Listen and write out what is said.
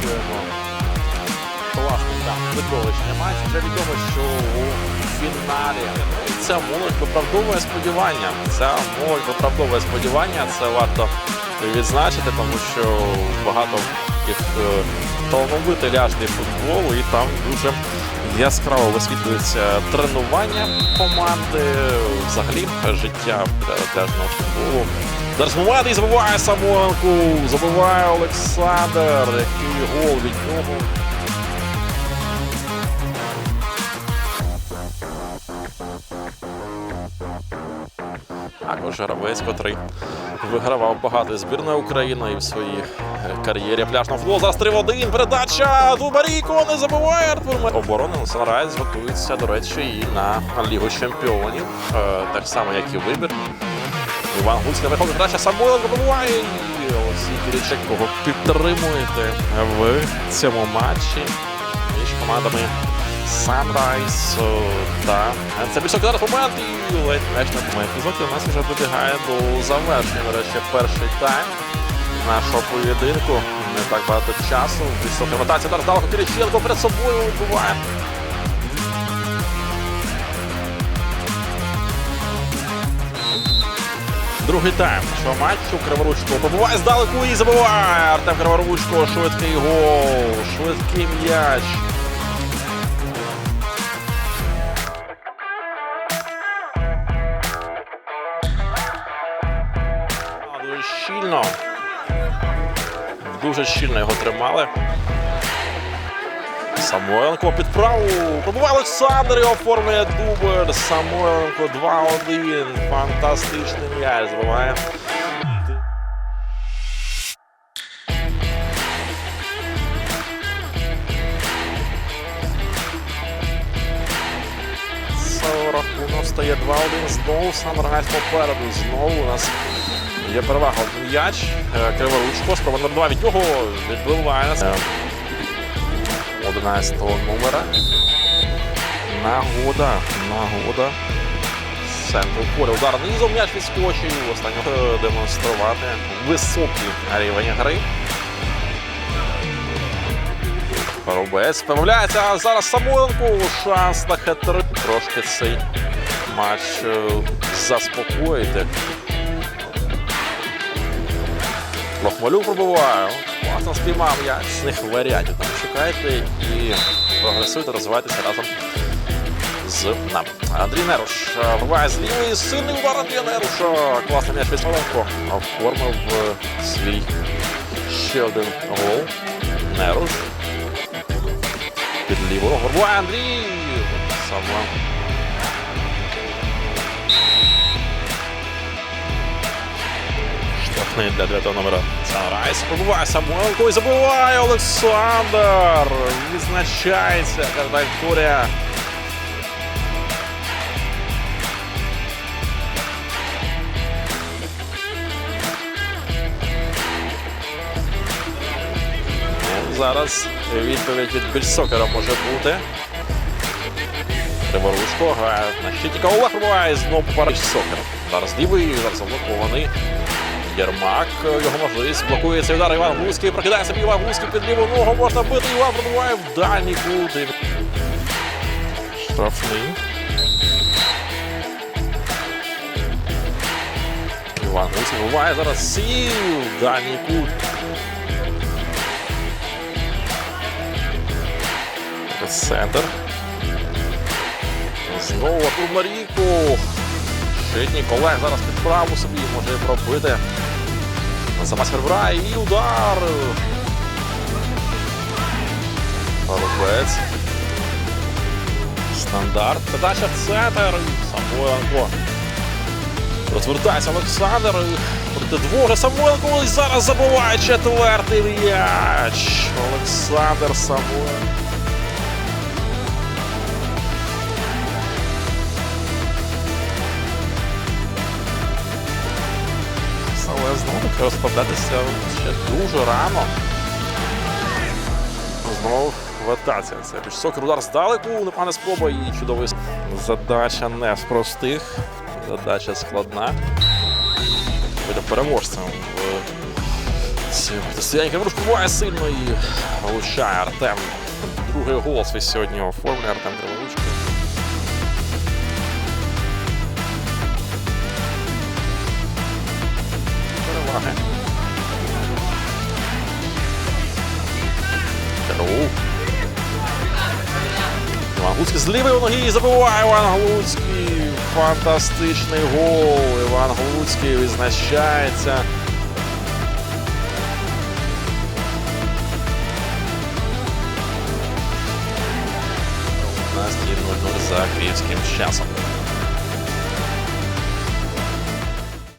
щойно класний там видовищний матч. Вже відомо, що у фіналі ця молодь виправдовує сподівання. Ця молодь виправдовує сподівання. Це варто відзначити, тому що багато таких талановитих ляжний футболу, і там дуже яскраво висвітлюється тренування команди, взагалі життя пляжного футболу. Зараз і забиває Самойленко, забиває Олександр, який гол від нього. Також гравець, котрий вигравав багато збірної України і в своїй кар'єрі пляжного футболу. Зараз 3 в 1. Передача Дубаріко не забуває Артур. Оборона Санрайз готується, до речі, і на Лігу Чемпіонів. Е, Так само, як і вибір. Іван Гуцька виходить передача Самойленко добиває. І Олексій Кірічек, кого підтримуєте в цьому матчі між командами Sunrise та це більше зараз момент і ледь м'яч на момент. Епізоді у нас вже добігає до завершення. До речі, перший тайм нашого поєдинку. Не так багато часу. Висока ротація зараз далеко Кириченко перед собою вбиває. Другий тайм нашого матчу Криворучко побуває здалеку і забиває. Артем Криворучко, швидкий гол, швидкий м'яч. Дуже щільно. Дуже щільно його тримали. Самойленко під праву. Пробуває Олександр і оформлює дубль. Самойленко 2-1. Фантастичний м'яч забиває. Це рахунок стає 2-1. Знову Санрайз попереду. Знову у нас є перевага. М'яч. Е, Криворучко. Спроба номер 2 від нього. Відбиває. Е, 11 номера. Нагода. Нагода. З Центру поля. Удар низом м'яч відскочив. Останнього демонструвати високий рівень гри. Рубець помиляється, а зараз Самойленко. Шанс на хетри. Трошки цей матч е, заспокоїти. Лохмалюк пробиває. Класно спіймав я. З них варіантів там шукайте і прогресуйте, розвивайтеся разом з нами. Андрій Неруш е, вбиває з лівої сильний удар Андрія Неруша. Класний м'яч від Смоленко. Оформив е, свій ще один гол. Неруш. Під лівого. Вбиває Андрій. Саме Штрафний для 9 номера Санрайс. Пробуває Самойленко і забиває Олександр. Відзначається траєкторія. Ну, Зараз відповідь від Більсокера може бути. Криворучко грає на щитіка. Олег пробиває знову попереч Сокер. Зараз лівий, зараз заблокований. Єрмак, його можливість блокує цей удар. Іван Гуський прокидає собі Іван Гуський під ліву ногу. Можна бити. Іван пробиває в дальній кут. Штрафний. Іван Гуський буває зараз сів. Дальній кут. Центр. Знову тут Марійко. Шитній Олег зараз під праву собі може пробити. Запас Фербра і удар. Рубець. Стандарт. В центр. Самойленко. Розвертається Олександр. Проти двох Самойленко зараз забиває четвертий м'яч. Олександр Самойленко. Але розпадатися ще дуже рано. Знову ватація. Це сокер удар здалеку, непогана спроба і чудовий. Задача не з простих. Задача складна. Буде переможцем Протистояння Криворучко буває сильно і влучає Артем. Другий гол свій сьогодні оформлює Артем Криворучко. Іван Глуцький з лівої ноги і забиває Іван Глуцький. Фантастичний гол. Іван Глуцький визначається. У нас 0 за київським часом.